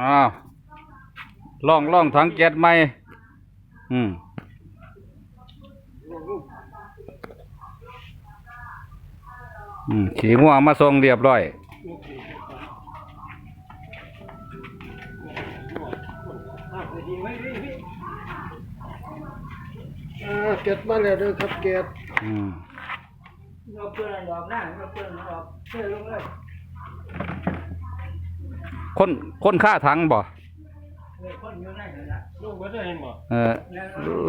อ้าวล่องล่องถังแก๊สใหม่อืมอืมขี่ง่วงมาส่งเรียบร้อยอ่าเก็บมาแล้วเด้อครับเก็บอืม เราเพื่อนดอกหน้าเราเพื่อนดอกเพื่อนลงเลย คนคนค่าถังบ่เลยคนอยู่ในนั่นละลูกก็ได้เห็นบ่เออ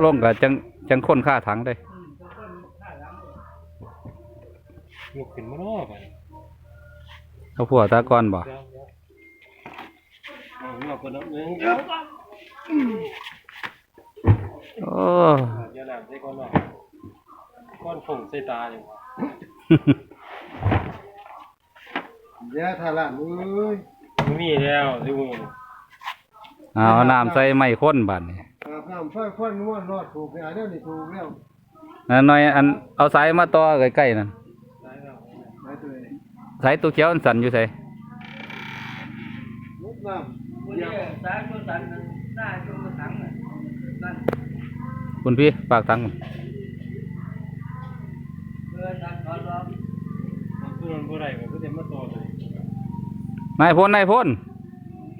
ลงกับจังจังคนค่าถังได้อืมคนข้างหลังเลยลูกขึ้นมาเนาะไปเขาผัวตากอนบ่เดี๋ยวเดี๋ยวเอาเงาคนละหนึงโอ้เดี๋ยวน้ำใส่ก่อนเนาะก้อนผงใส่ตาอยู่เดี๋ยวถ้าละเอ้ยบ่ มีแล้วสิมึงเอาเอาน้ำใส่ไม้ข้นบาดนี่อาบน้ำไฟควันนวดรอดถูกแล้วเดี๋ยวนี้ถูกแล้วนั่นหน่อยอันเอาสายมาต่อใกล้ๆนั่นได้แล้วไปตัวเองสายตัวเขียวอันสั่นอยู่ไสมุดน้คนนี้สายตัวสันนั่นหน้าตัวสังน่ะนั่นคุณพี่ฝากตังค์เพื่อนสันขอร้องมันเพิ่นบ่ได้ นายพลนายพล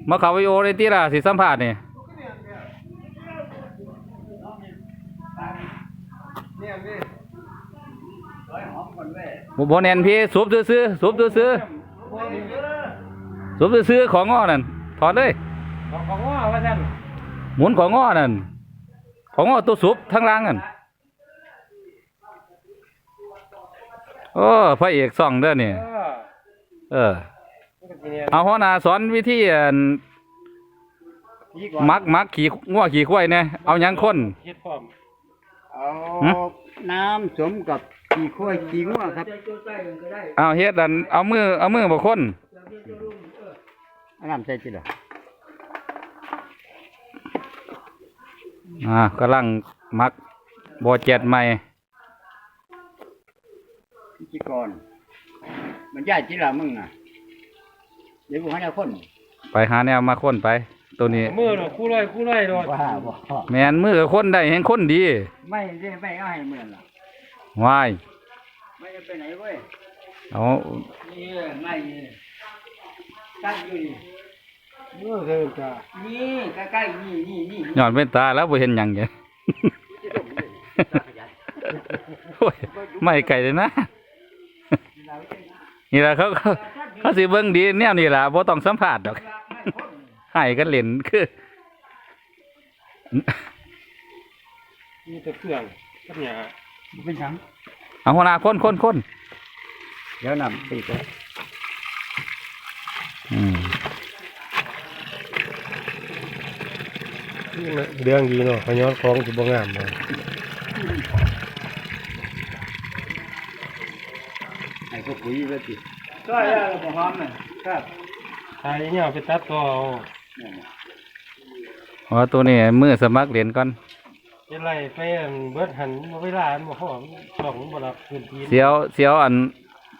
มาเข้าวิดีโอเลยติล่ะสิสัมภาษณ์นี่ำเนี่ยนี่ร้อยหอมก่อนเว้ยบ่บ่แน่นพี่สูบซื่อๆสูบซื่อๆสูบซื่อๆของง้อนั่นถอดเลยเอาของว่าว่าซั่นหมุนของง้อนั่นของง้อตัวสูบทั้งล่างนั่นโอ้พระเอกซ่องเด้อนี่เออ เออมันก็สิเนี่ยเอาหัวหน้าสอนวิธีอันอีกว่ามักมักขี่ง้อขี่ควายเนี่ยเอาหยังคน เฮ็ดพร้อมเอาหึ น้ำสมกับขี้ข้อยขี้งัวครับใจตัวใต้กันก็ได้เอาเฮ็ดอันเอามือเอามือบ่คนเดี๋ยวเดี๋ยวจะรุ่งเออเอาน้ำใส่จิล่ะอ่ากำลังมักบ่เจ็ดใหม่พิธีกรมันย้ายจิล่ะมึงน่ะ เดี๋ยวกูให้เอาคนไปหาแนวมาคนไป ตัวนี้ มือเนาะคู่ร้อยคู่ร้อยโดดว่าบ่แม่นมือกับคนได้แห่งคนดีไม่ได้ไม่เอาให้เมื่อนล่ะวายไม่ได้ไปไหนเว้ยเอานี่ไม่นี่ตั้งอยู่นี่เมื่อคืนจ้ะนี่ใกล้ๆนี่นี่นี่ย้อนเป็นตาแล้วบ่เห็นหยังไงโอ้ยไม่ไกลเลยนะ นี่ล่ะเขาเขา เขาสิเบิ่งดีแนวนี้ล่ะบ่ต้องสัมภาษณ์ดอกให้กันเล่นคือมีแต่เครื่องกับหยาเป็นหยังเอาหัวหน้าคนคนคนเดี๋ยวนำไปก่อนอืมเรื่องดีเนาะขย้อนของสิบ่งามเลยให้ก็ปุ๋ยไว้ติก็แล้ว เราบอกหอมน่ะครับทายเนี่ยไปตัดต่อเอาว่าตัวนี้มือสมัครเรียนก่อนเป็นไรไปอันเบิดหันบ่เวลาอันบ่พอช่องมันบ่รับพื้นที่เสียวเสียวอัน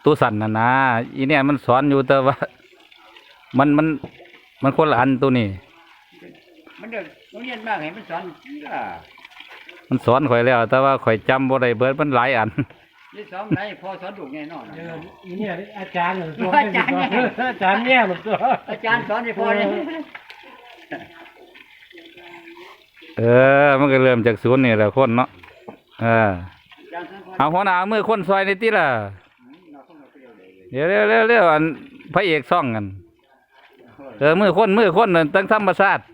ตู้สั่นน่ะนะอีเนี่ยมันสอนอยู่แต่ว่า มันมันมันคนละอันตัวนี้ มันเด็กโรงเรียนมากให้มันสอนอ่ามันสอนข่อยแล้ว แต่ว่าข่อยจำบ่ได้เบิดมันหลายอัน นี่สอนไหนพอสอนถูกแน่นอนเอออีเนี่ยอาจารย์น่ะสนอาจารย์เนี่ยอาจารย์เนี่ยมันตัวอาจารย์สอนให้พอเลยเออ มันก็เริ่มจากศูนย์นี่แหละคนเนาะเอออาจารย์สอนพอเอาหัวหน้ามือคนซอยในติล่ะเดี๋ยวเร็วเร็วเร็วอันพระเอกซ่องกันเออมือคนมือคนนั่นตั้งธรรมศาสตร์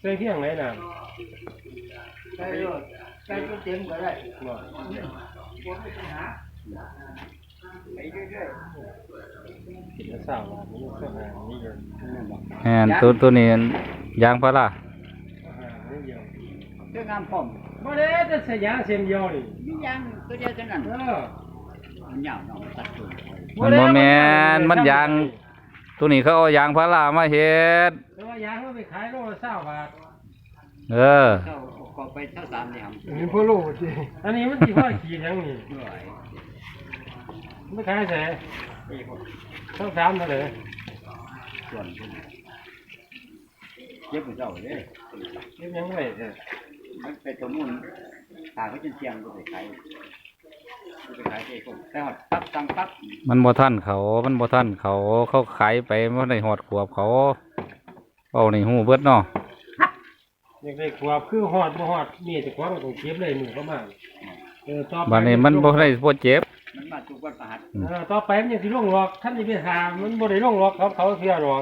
ใส่เที่ยงไหนน่ะ ใกล้รถใกล้ตัวเต็มก็ได้บ่บ่มีปัญหาไปเรื่อยคิดว่าสาวว่ามันก็หานี่เดียวแม่นตัวตัวนี้ยางพาราหานี่เดียวเรื่องงามพร้อมบ่ได้แต่สยางเส้นเดียวนี่มีอย่างตัวเดียวเท่านั้นเออมันยาวเนาะมันตัดตัวมันบ่แม่นมันยางตัวนี้เขาเอายางพารามาเฮ็ดแต่ว่ายางมันไปขายโลละ20บาทเออ เท่าก็ไปเท่าสามเนี่ยครับนี่พ่อลูกสิอันนี้มันสิพ่อขีดหยังนี่เหนื่อยไม่ขายแสไปคนต้องสามเท่าไหร่สส่วนพุ่นเจ็บหัวเจ้าเลยเก็บยังไว้เด้อมันเป็นตัวมุ่นตาเขาจนเชียงก็ไปขายก็ไปขายที่คนแต่หอดปั๊บตังปั๊บมันบ่ทันเขา มันบ่ทันเขา เขาขายไปบ่ได้ฮอดขวบเขา เอานี่ฮู้เบิดเนาะ อยากได้ขวบคือฮอดบ่ฮอดนี่แต่ความต้องเก็บเลยมือประมาณเออต่อไปบัดนี้มันบ่ได้บ่เจ็บ มันมาทุกวันประหัสเออต่อไปมันยังสิลงหรอกท่านสิไปหามันบ่ได้ลงหรอกเขาเขาเสียหรอก